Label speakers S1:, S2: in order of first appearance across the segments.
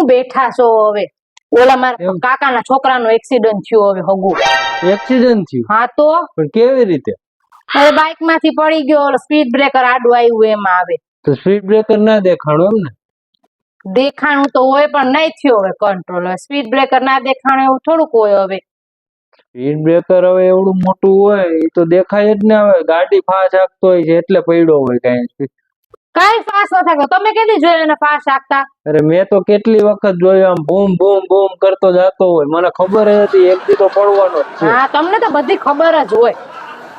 S1: હું બેઠા છો હવે? ઓલા મારા? કાકાના છોકરાનો એક્સિડન્ટ થયો હવે હગુ.
S2: એક્સિડન્ટ થયું?
S1: હા તો?
S2: પણ કેવી રીતે?
S1: હવે બાઇકમાંથી પડી ગયો સ્પીડ બ્રેકર આડું આવ્યું એમાં આવે.
S2: તો સ્પીડ બ્રેકર ના દેખાણું એમ ને?
S1: દેખાણું તો હોય પણ નહીં થયો હવે કંટ્રોલ હવે સ્પીડ બ્રેકર ના દેખાણું એવું થોડુંક હોય હવે.
S2: સ્પીડ બ્રેકર હવે એવડું મોટું હોય એ તો દેખાય જ ને હવે ગાડી ફાસ્ટ હાંકતો હોય છે એટલે પડ્યો હોય કઈ
S1: કાંઈ ફાસ ન થાકો. તમે કેટલી જોયું એને ફાસ આપતા
S2: અરે મેં તો કેટલી વખત જોયું આમ બૂમ બૂમ બૂમ કરતો જતો હોય. મને ખબર જ હતી એક દી તો પડવાનો જ છે.
S1: હા તમને તો બધી ખબર જ હોય.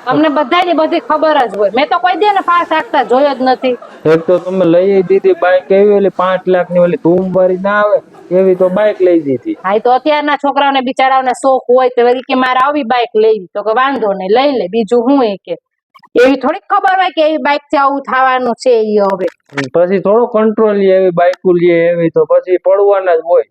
S1: તમને બધાની બધી ખબર જ હોય. મેં તો કોઈ દી એને ફાસ આપતા જોયો જ નથી.
S2: એક તો તમે લઈ દીધી બાઈક એવી ઓલી પાંચ લાખની ઓલી ધૂમ ભરી ના આવે એવી તો બાઈક લઈ દીધી.
S1: હા તો અત્યારના છોકરાઓને બિચારાઓને શોખ હોય તો વળી કે મારે આવી બાઈક લેવી. તો કે વાંધો નહીં લઈ લે. બીજું હું એ કે? એવી થોડીક ખબર હોય કે એવી બાઇકથી આવું થવાનું છે એ હવે.
S2: પછી થોડો કંટ્રોલ લે એવી બાઇક લે એવી તો પછી પડવાના જ હોય.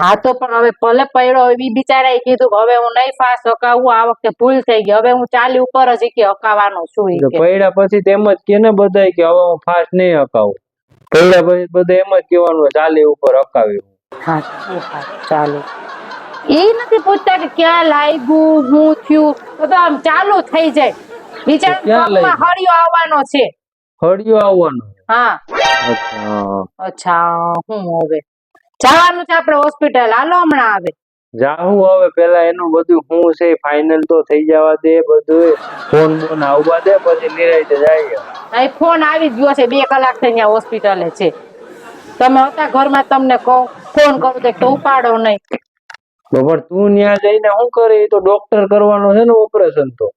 S1: હા તો પણ હવે ભલે પડ્યો ઈ બિચારાએ કીધું હવે હું નહીં ફાસ હકાવું આ વખતે ભૂલ થઈ ગઈ. હવે હું ચાલી ઉપર જ કે હકાવાનો છું
S2: પડ્યા પછી તેમ જ કે ને બધા કે હવે હું ફાસ્ટ નહીં હકાવું. પડ્યા પછી બધા એમ જ કહેવાનું હોય, ચાલી ઉપર હકાવી
S1: હા. એ ચાલો. એ નથી પૂછતા કે ક્યાં લાગ્યું હું થયું? તો આમ ચાલુ થઈ જાય.
S2: ક્યાં
S1: પગમાં હળિયો આવવાનો છે.
S2: હળિયો આવવાનો?
S1: હા.
S2: અચ્છા
S1: હું હવે? જવાનું છે આપણે હોસ્પિટલ. હાલો હમણાં આવે
S2: જાહું હવે પેલા એનું બધું હું છે ફાઇનલ તો થઈ જવા દે બધું ફોન બોન આવવા દે પછી નિરાયતે જાય
S1: અહીં ફોન આવી ગયો છે બે કલાક થઈ ત્યાં હોસ્પિટલે છે. તમે હતા ઘરમાં તમને કહું ફોન કરું તો તો ઉપાડો નહીં.
S2: પણ તું ત્યાં જઈને શું કરે એ તો ડોક્ટર કરવાનો છે ને ઓપરેશન તો.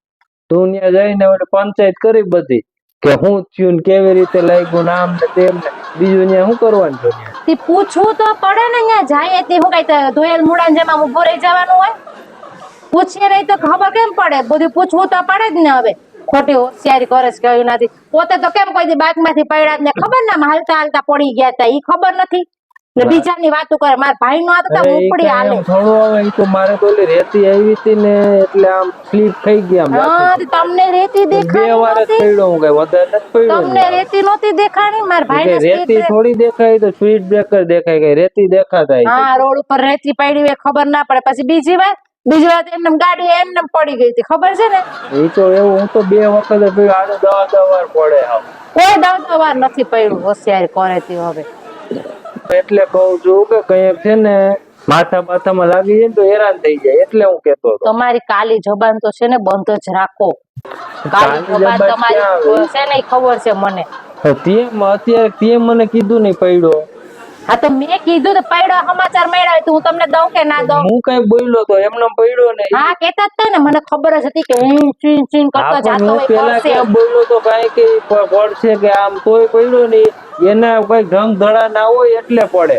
S2: તું જઈને હવે પંચાયત કરી બધી કે હું થયું કેવી રીતે લાગ્યું નામ આમ ને તેમ ને. બીજું ત્યાં શું કરવાનું છે
S1: તે પૂછવું તો પડે ને અહીંયા જાય તે હું કઈ ધોયેલ મુડાન જેમાં ઊભું રહી જવાનું હોય. પૂછીએ નહીં તો ખબર કેમ પડે? બધું પૂછવું તો પડે જ ને હવે. ખોટી હોશિયારી કરે છે કયું નથી. પોતે તો કેમ કોઈ દી બાઇકમાંથી પડ્યા ને ખબર ના આમ હાલતા હાલતા પડી ગયા તા, ઈ ખબર નથી. ને બીજાની વાતો કરે. મારા ભાઈ નો હતા
S2: હું
S1: ઉપડી હાલે.
S2: થોડું આવે તો મારે તો ઓલી રેતી આવી હતી ને એટલે આમ સ્લીપ થઈ ગયા આમ
S1: હા તમને રેતી
S2: બે વાર પડ્યો હું કઈ વધારે નથી પડ્યો
S1: તમને રેતી નોતી દેખાણી? મારા ભાઈ
S2: ને રેતી થોડી દેખાય તો સ્પીડ બ્રેકર દેખાય કઈ રેતી દેખાતા
S1: હા રોડ ઉપર રેતી પડી હોય ખબર ના પડે. પછી બીજી વાર બીજી વાર એમને ગાડી એમને પડી ગઈ હતી. ખબર છે ને?
S2: એ તો એવું હું તો બે વખત પડ્યો આડે દવા દવા પડે
S1: કોઈ દવા વાર નથી પડ્યું હોશિયારી કરે તે હવે.
S2: એટલે કહું છું કે કઈ છે ને માથા માથામાં લાગી જાય તો હેરાન થઈ જાય એટલે હું કેતો હતો.
S1: તમારી કાલી જબાન તો છે ને બંધ જ રાખો. કાલી
S2: કાલી
S1: જબાન
S2: જબાન
S1: તમારી છે ને ખબર છે મને.
S2: તો તે અત્યારે તે મને કીધું નહીં પડ્યો.
S1: હા તો મેં કીધું તો પડ્યો સમાચાર મળ્યા તો હું તમને દઉં કે ના દઉં?
S2: હું કઈ બોલ્યો તો એમને પડ્યો ને
S1: હા કેતા હતા ને મને ખબર જ હતી કે હું ચીન ચીન કરતો જાતો હોય
S2: પેલા
S1: પડશે
S2: બોલ્યો તો કાંઈ કે પડશે કે આમ તોય પડ્યો નહીં. એના કોઈ ઢંગ ધડા ના હોય એટલે પડે.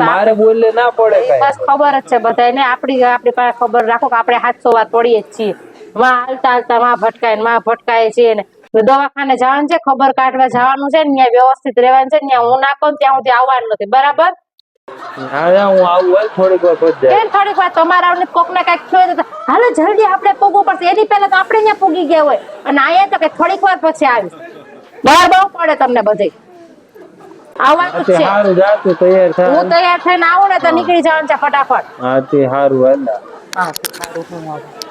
S2: મારે બોલે ના પડે
S1: બસ ખબર જ છે બધાને આપણી આપણી પાસે ખબર રાખો કે આપણે હાથસો વાર પડીએ જ છીએ. માં હાલતા હાલતા માં ભટકાયમાં ભટકાય છે ને. દવાખાને જવાનું છે ખબર કાઢવા જવાનું છે ને ત્યાં વ્યવસ્થિત રહેવાનું છે ને ત્યાં હું ના કહું ત્યાં સુધી આવવાનું નથી. બરાબર?
S2: હાલો
S1: જલ્દી આપણે પૂગવું પડશે. એની પહેલા તો આપણે ત્યાં પૂગી ગયા હોય. અને અહીંયા તો કે થોડીક વાર પછી આવીશ. બહાર બહુ પડે તમને બધે. આવવાનું છે.
S2: સારું જાતું તૈયાર
S1: હું તૈયાર થઈને આવું ને તો નીકળી જવાનું છે ફટાફટ.
S2: હા તે સારું હાલ.
S1: હા સારું હું આવું.